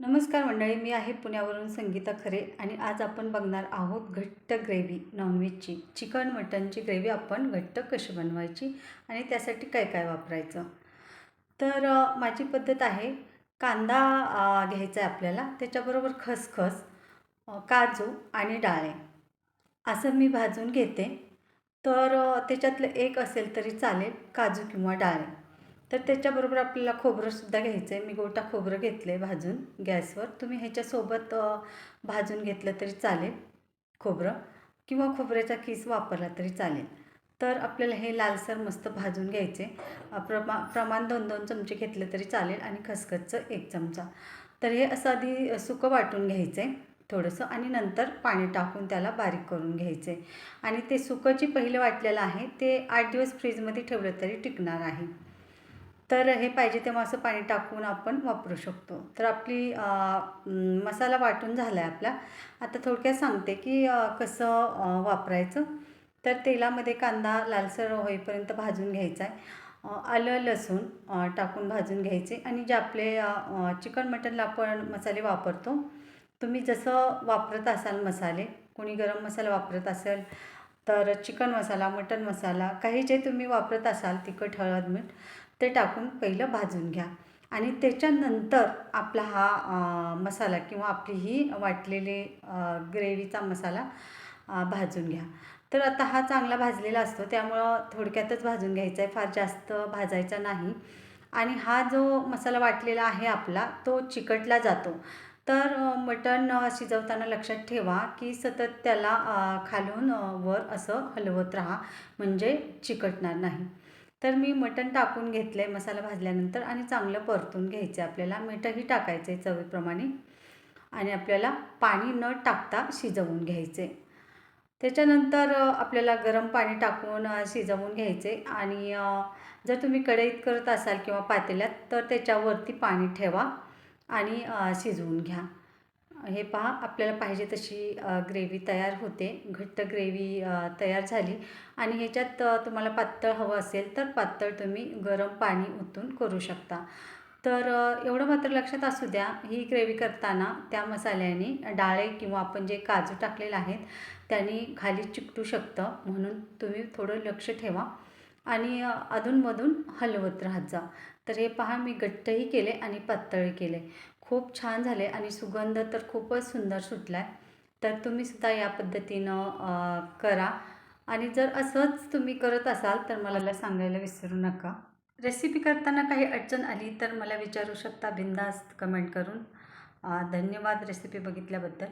नमस्कार मंडळी मी आहे पुण्यावरून संगीता खरे आणि आज आपण बघणार आहोत घट्ट ग्रेव्ही नॉनव्हेजची चिकन मटनची ग्रेव्ही आपण घट्ट कशी बनवायची आणि त्यासाठी काय काय वापरायचं. तर माझी पद्धत आहे कांदा घ्यायचा आहे आपल्याला त्याच्याबरोबर खसखस काजू आणि डाळे. असं मी भाजून घेते. तर त्याच्यातलं एक असेल तरी चालेल काजू किंवा डाळे. तर त्याच्याबरोबर आपल्याला खोबरंसुद्धा घ्यायचं आहे मी गोटा खोबरं घेतलं आहे भाजून गॅसवर. तुम्ही ह्याच्यासोबत भाजून घेतलं तरी चालेल खोबरं किंवा खोबऱ्याचा किस वापरला तरी चालेल. तर आपल्याला हे लालसर मस्त भाजून घ्यायचे प्रमा प्रमाण दोन दोन चमचे घेतले तरी चालेल आणि खसखसचं एक चमचा. तर हे असं आधी सुकं वाटून घ्यायचं आहे थोडंसं आणि नंतर पाणी टाकून त्याला बारीक करून घ्यायचं आहे आणि ते सुकं जे पहिलं वाटलेलं आहे ते आठ दिवस फ्रीजमध्ये ठेवलं तरी टिकणार आहे. तर हे पाहिजे तेव्हा असं पाणी टाकून आपण वापरू शकतो. तर आपली मसाला वाटून झाला आहे आपला. आता थोडक्यात सांगते की कसं वापरायचं. तर तेलामध्ये कांदा लालसर होईपर्यंत भाजून घ्यायचा आहे आलं लसूण टाकून भाजून घ्यायचे. आणि जे आपले चिकन मटनला आपण मसाले वापरतो तुम्ही जसं वापरत असाल मसाले कोणी गरम मसाला वापरत असेल तर चिकन मसाला मटन मसाला काही जे तुम्ही वापरत असाल तिखट हळद मीठ ते टाकून पहिलं भाजून घ्या. आणि त्याच्यानंतर आपला हा मसाला किंवा आपली ही वाटलेली ग्रेव्हीचा मसाला भाजून घ्या. तर आता हा चांगला भाजलेला असतो त्यामुळं थोडक्यातच भाजून घ्यायचा आहे. फार जास्त भाजायचा नाही. आणि हा जो मसाला वाटलेला आहे आपला तो चिकटला जातो. तर मटण शिजवताना लक्षात ठेवा की सतत त्याला खालून वर असं हलवत राहा म्हणजे चिकटणार नाही. तर मी मटण टाकून घेतलं आहे मसाला भाजल्यानंतर आणि चांगलं परतून घ्यायचं आहे आपल्याला. मीठही टाकायचं आहे चवीप्रमाणे. आणि आपल्याला पाणी न टाकता शिजवून घ्यायचे त्याच्यानंतर आपल्याला गरम पाणी टाकून शिजवून घ्यायचे आणि जर तुम्ही कढईत करत असाल किंवा पातेल्यात तर त्याच्यावरती पाणी ठेवा आणि शिजवून घ्या. हे पहा आपल्याला पाहिजे तशी ग्रेव्ही तयार होते. घट्ट ग्रेव्ही तयार झाली. आणि ह्याच्यात तुम्हाला पातळ हवं असेल तर पातळ तुम्ही गरम पाणी ओतून करू शकता. तर एवढं मात्र लक्षात असू द्या. ही ग्रेव्ही करताना त्या मसाल्याने डाळे किंवा आपण जे काजू टाकलेले आहेत त्यांनी खाली चिकटू शकतं. म्हणून तुम्ही थोडं लक्ष ठेवा. आणि अधूनमधून हलवत राहत जा. तर हे पहा मी घट्टही केले आणि पातळही केले. खूप छान झाले आणि सुगंध तर खूपच सुंदर सुटला आहे तर तुम्हीसुद्धा या पद्धतीनं करा. आणि जर असंच तुम्ही करत असाल तर मला सांगायला विसरू नका. रेसिपी करताना काही अडचण आली तर मला विचारू शकता बिंदास्त कमेंट करून. धन्यवाद रेसिपी बघितल्याबद्दल.